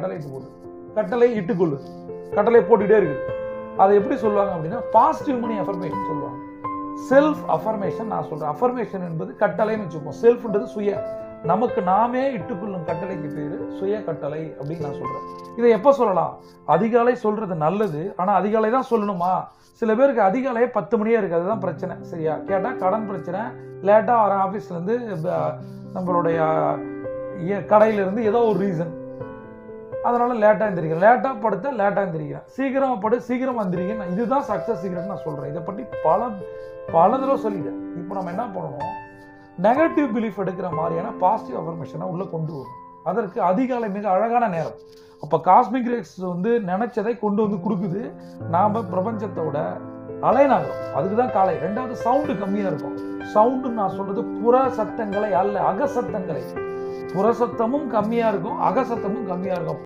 கட்டளை போடு. கட்டளை இட்டுக்கொள்ளு கட்டளை போட்டுக்கிட்டே இருக்குது அதை எப்படி சொல்லுவாங்க அப்படின்னா பாசிட்டிவ் மணி அஃபர்மேஷன் சொல்லுவாங்க. செல்ஃப் அஃபர்மேஷன் நான் சொல்றேன். அஃபர்மேஷன் என்பது கட்டளைன்னு வச்சுப்போம். செல்ஃப்ன்றது சுய. நமக்கு நாமே இட்டுக்கொள்ளும் கட்டளைக்கு பேர் சுய கட்டளை அப்படின்னு நான் சொல்றேன். இதை எப்போ சொல்லலாம்? அதிகாலை சொல்றது நல்லது ஆனால் அதிகாலை தான் சொல்லணுமா? சில பேருக்கு அதிகாலையே பத்து மணியே இருக்குது அதுதான் பிரச்சனை. சரியா? கேட்டால் கடன் பிரச்சனை. லேட்டாக வர ஆஃபீஸ்லேருந்து நம்மளுடைய கடையிலேருந்து ஏதோ ஒரு ரீசன் அதனால் லேட்டாக எந்திரிக்கிறேன். லேட்டாக படுத்தா லேட்டாக எந்திரிக்கிறேன். சீக்கிரமாக படு சீக்கிரமாக எந்திரிக்கிறேன். இதுதான் சக்சஸ் சீக்கிரம் நான் சொல்கிறேன் இதை பற்றி பல பல தடவை சொல்லிட்டேன். இப்போ நம்ம என்ன பண்ணணும்? நெகட்டிவ் பிலீஃப் எடுக்கிற மாதிரியான பாசிட்டிவ் அஃபர்மேஷனை உள்ளே கொண்டு வரும். அதற்கு அதிகாலை மிக அழகான நேரம். அப்போ காஸ்மிக் ரேக்ஸ் வந்து நினைச்சதை கொண்டு வந்து கொடுக்குது. நாம் பிரபஞ்சத்தோட அலைநாகிறோம் அதுக்கு தான் காலை. ரெண்டாவது சவுண்டு கம்மியாக இருக்கும். சவுண்டு நான் சொல்கிறது புற சத்தங்களை அல்ல அகசத்தங்களை. புற சத்தமும் கம்மியாக இருக்கும் அகசத்தமும் கம்மியாக இருக்கும்.